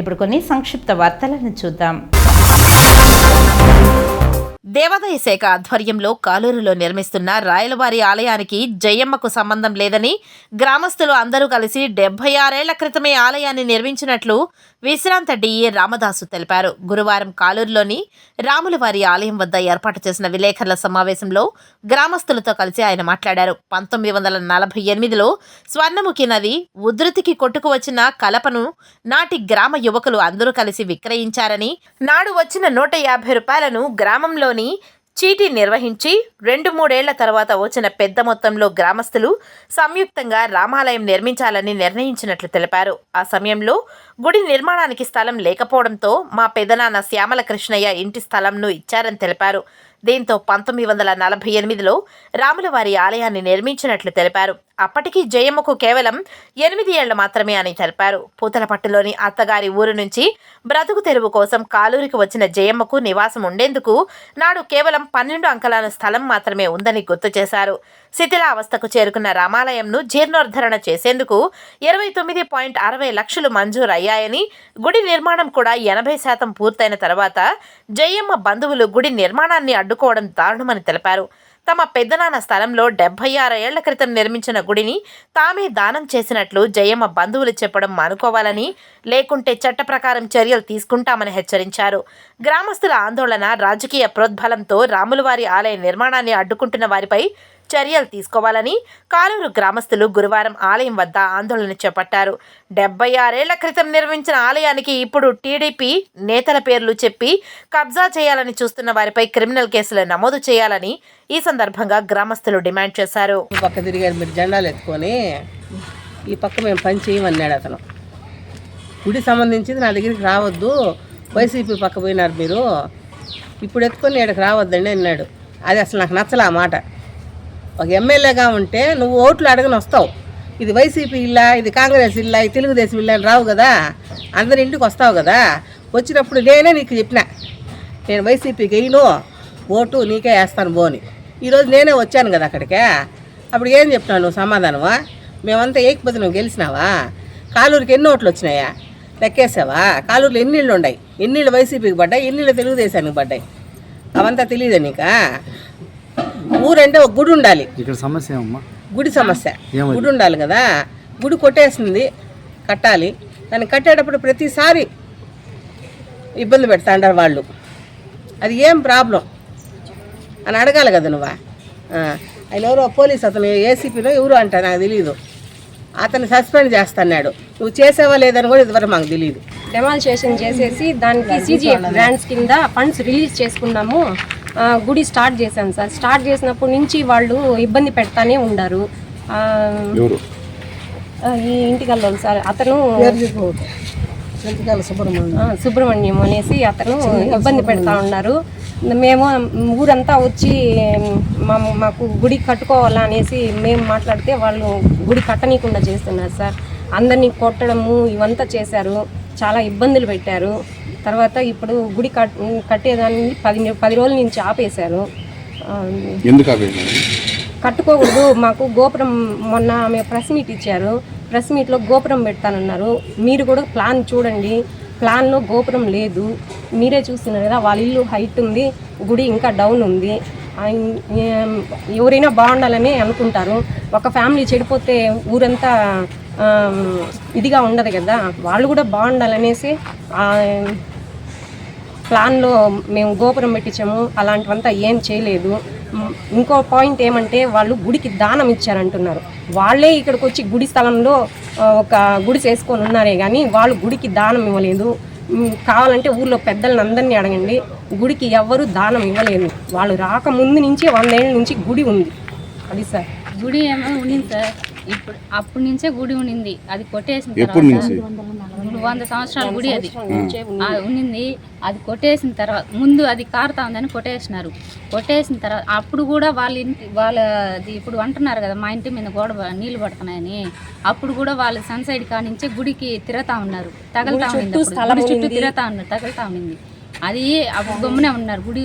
ఇప్పుడు కొన్ని సంక్షిప్త వార్తలను చూద్దాం. దేవాదాయ శాఖ ఆధ్వర్యంలో కాలూరులో నిర్మిస్తున్న రాయలవారి ఆలయానికి జయమ్మకు సంబంధం లేదని గ్రామస్తులు అందరూ కలిసి డెబ్బై ఆరేళ్ళ క్రితమే ఆలయాన్ని నిర్మించినట్లు విశ్రాంత డిఏ రామదాసు తెలిపారు. గురువారం కాలూరులోని రాములవారి ఆలయం వద్ద ఏర్పాటు చేసిన విలేకరుల సమావేశంలో గ్రామస్తులతో కలిసి ఆయన మాట్లాడారు. పంతొమ్మిది వందల నలభై ఎనిమిదిలో స్వర్ణముఖి నది ఉధృతికి కొట్టుకు వచ్చిన కలపను నాటి గ్రామ యువకులు అందరూ కలిసి విక్రయించారని నాడు వచ్చిన నూట యాభై రూపాయలను గ్రామంలో గ్రామంలోని చీటీ నిర్వహించి రెండు మూడేళ్ళ తర్వాత వచ్చిన పెద్ద మొత్తంలో గ్రామస్తులు సంయుక్తంగా రామాలయం నిర్మించాలని నిర్ణయించినట్లు తెలిపారు. ఆ సమయంలో గుడి నిర్మాణానికి స్థలం లేకపోవడంతో మా పెదనాన్న శ్యామల కృష్ణయ్య ఇంటి స్థలంను ఇచ్చారని తెలిపారు. దీంతో పంతొమ్మిది వందల నలభై ఎనిమిదిలో రాములవారి ఆలయాన్ని నిర్మించినట్లు తెలిపారు. అప్పటికి జయమ్మకు కేవలం ఎనిమిది ఏళ్ళు మాత్రమే అని తెలిపారు. పూతలపట్టులోని అత్తగారి ఊరు నుంచి బ్రతుకు తెరువు కోసం కాలూరికి వచ్చిన జయమ్మకు నివాసం ఉండేందుకు నాడు కేవలం పన్నెండు అంకలాల స్థలం మాత్రమే ఉందని గుర్తు చేశారు. శిథిలావస్థకు చేరుకున్న రామాలయంను జీర్ణోద్ధరణ చేసేందుకు ఇరవై తొమ్మిది పాయింట్ అరవై లక్షలు మంజూరయ్యాయని గుడి నిర్మాణం కూడా ఎనభై శాతం పూర్తయిన తర్వాత జయమ్మ బంధువులు గుడి నిర్మాణాన్ని అడ్డుకోవడం దారుణమని తెలిపారు. తమ పెద్దనాన్న స్థలంలో డెబ్బై ఆరు ఏళ్ళ క్రితం నిర్మించిన గుడిని తామే దానం చేసినట్లు జయమ్మ బంధువులు చెప్పడం మానుకోవాలని లేకుంటే చట్ట ప్రకారం చర్యలు తీసుకుంటామని హెచ్చరించారు. గ్రామస్తుల ఆందోళన రాజకీయ ప్రోద్బలంతో రాములవారి ఆలయ నిర్మాణాన్ని అడ్డుకుంటున్న వారిపై చర్యలు తీసుకోవాలని కాలూరు గ్రామస్తులు గురువారం ఆలయం వద్ద ఆందోళన చేపట్టారు. డెబ్బై ఆరేళ్ళ క్రితం నిర్మించిన ఆలయానికి ఇప్పుడు టీడీపీ నేతల పేర్లు చెప్పి కబ్జా చేయాలని చూస్తున్న వారిపై క్రిమినల్ కేసులు నమోదు చేయాలని ఈ సందర్భంగా గ్రామస్తులు డిమాండ్ చేశారు. పక్క తిరిగారు మీరు జెండాలు ఎత్తుకొని ఈ పక్క మేము పని చేయమన్నాడు అతను. గుడి సంబంధించింది నా దగ్గరికి రావద్దు వైసీపీ పక్క పోయినారు మీరు. ఇప్పుడు ఎత్తుకొని ఇక్కడికి రావద్దండి అన్నాడు. అది అసలు నాకు నచ్చలే ఆ మాట. ఒక ఎమ్మెల్యేగా ఉంటే నువ్వు ఓట్లు అడగని వస్తావు. ఇది వైసీపీ ఇల్లా ఇది కాంగ్రెస్ ఇల్లా ఇది తెలుగుదేశం ఇల్లా అని రావు కదా. అందరి ఇంటికి వస్తావు కదా. వచ్చినప్పుడు నేనే నీకు చెప్పిన. నేను వైసీపీకి వేయను ఓటు నీకే వేస్తాను బోని ఈరోజు నేనే వచ్చాను కదా అక్కడికే. అప్పుడు ఏం చెప్తున్నావు నువ్వు సమాధానమా? మేమంతా ఏకపోతే నువ్వు గెలిచినావా? కాలూరుకి ఎన్ని ఓట్లు వచ్చినాయా? లెక్కేసావా? కాలూరులో ఎన్ని ఇళ్ళు ఉన్నాయి ఎన్ని ఇళ్ళు వైసీపీకి పడ్డాయి? ఎన్ని ఇళ్ళు తెలుగుదేశానికి పడ్డాయి? అవంతా తెలియదా నీకా? ఊరంటే ఒక గుడి ఉండాలి. ఇక్కడ సమస్య గుడి సమస్య? గుడి ఉండాలి కదా. గుడి కొట్టేసింది కట్టాలి. దాన్ని కట్టేటప్పుడు ప్రతిసారి ఇబ్బంది పెడతాండారు వాళ్ళు. అది ఏం ప్రాబ్లం? అని అడగాలి కదా నువ్వా. ఆ, ఆయన ఎవరో పోలీస్ అతను ఏసీపీలో ఎవరు అంట నాకు తెలియదు అతను సస్పెండ్ చేస్తున్నాడు. నువ్వు చేసావా లేదని కూడా ఇదివరకు మాకు తెలియదు డెమాలిషేషన్ చేసేసి దానికి సీజీఎఫ్ గ్రాంట్స్ కింద ఫండ్స్ రిలీజ్ చేసుకున్నాము. గుడి స్టార్ట్ చేశాం సార్. స్టార్ట్ చేసినప్పటి నుంచి వాళ్ళు ఇబ్బంది పెడతానే ఉండారు. ఆ, ఎవరు? ఆ, ఈ ఇంటికల్లోలు సార్. అతను సుబ్రహ్మణ్యం. అనేసి అతను ఇబ్బంది పెడతా ఉన్నారు. మేము ఊరంతా వచ్చి మా మాకు గుడి కట్టుకోవాలా అనేసి మేము మాట్లాడితే వాళ్ళు గుడి కట్టనీయకుండా చేస్తున్నారు సార్. అందరినీ కొట్టడము ఇవంతా చేశారు. చాలా ఇబ్బందులు పెట్టారు. తర్వాత ఇప్పుడు గుడి కట్ కట్టేదాన్ని పది పది రోజుల నుంచి ఆపేశారు. ఎందుకు ఆపేసినారు కట్టుకోకూడదు. మాకు గోపురం మొన్న ఆమె ప్రెస్ మీట్ ఇచ్చారు. ప్రెస్ మీట్లో గోపురం పెడతానన్నారు. మీరు కూడా ప్లాన్ చూడండి. ప్లాన్లో గోపురం లేదు. మీరే చూస్తున్నారు కదా వాళ్ళ ఇల్లు హైట్ ఉంది గుడి ఇంకా డౌన్ ఉంది. ఎవరైనా బాగుండాలని అనుకుంటారు. ఒక ఫ్యామిలీ చెడిపోతే ఊరంతా ఇదిగా ఉండదు కదా. వాళ్ళు కూడా బాగుండాలనేసి ప్లాన్లో మేము గోపురం పెట్టించాము అలాంటివంతా ఏం చేయలేదు. ఇంకో పాయింట్ ఏమంటే వాళ్ళు గుడికి దానం ఇచ్చారంటున్నారు. వాళ్ళే ఇక్కడికి వచ్చి గుడి స్థలంలో ఒక గుడి చేసుకొని ఉన్నారే కానీ వాళ్ళు గుడికి దానం ఇవ్వలేదు. కావాలంటే ఊర్లో పెద్దలను అందరినీ అడగండి. గుడికి ఎవ్వరూ దానం ఇవ్వలేదు. వాళ్ళు రాకముందు నుంచి వందేళ్ళ నుంచి గుడి ఉంది. అది సార్. గుడి ఏమో ఉండింది సార్. ఇప్పుడు అప్పటి నుంచే గుడి ఉండింది. అది నుంచి? వంద సంవత్సరాల గుడి అది. ఉండింది అది కొట్టేసిన తర్వాత ముందు అది కారుతా ఉందని కొట్టేసినారు. కొట్టేసిన తర్వాత అప్పుడు కూడా వాళ్ళ ఇంటి వాళ్ళ అది ఇప్పుడు అంటున్నారు కదా మా ఇంటి మీద గోడ నీళ్ళు పడుతున్నాయని. అప్పుడు కూడా వాళ్ళు సన్సైడ్ కానించే గుడికి తిరగతా ఉన్నారు. తగలుతా ఉండింది. గుడి చుట్టూ తిరగతా ఉన్నారు తగులుతా ఉండింది. అది అప్పుడు గమ్మునే ఉన్నారు గుడి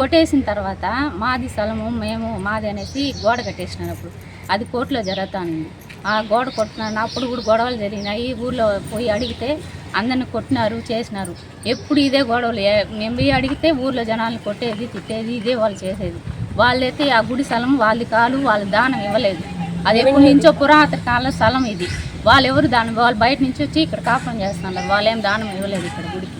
కొట్టేసిన తర్వాత మాది స్థలము మేము మాది అనేసి గోడ కట్టేసినారు అప్పుడు. అది కోర్టులో జరుగుతా ఉంది గోడ కొట్టినాను. అప్పుడు కూడా గొడవలు జరిగినాయి. ఊర్లో పోయి అడిగితే అందరిని కొట్టినారు చేసినారు. ఎప్పుడు ఇదే గొడవలు. మేము పోయి అడిగితే ఊర్లో జనాలు కొట్టేది తిట్టేది ఇదే వాళ్ళు చేసేది. వాళ్ళైతే ఆ గుడి స్థలం వాళ్ళది కాలు వాళ్ళ దానం ఇవ్వలేదు. అది ఎప్పటి నుంచో పురాతన కాలంలో స్థలం ఇది. వాళ్ళు ఎవరు దానం వాళ్ళు బయట నుంచి వచ్చి ఇక్కడ కాపురం చేస్తున్నారు. వాళ్ళు ఏం దానం ఇవ్వలేదు ఇక్కడ గుడికి.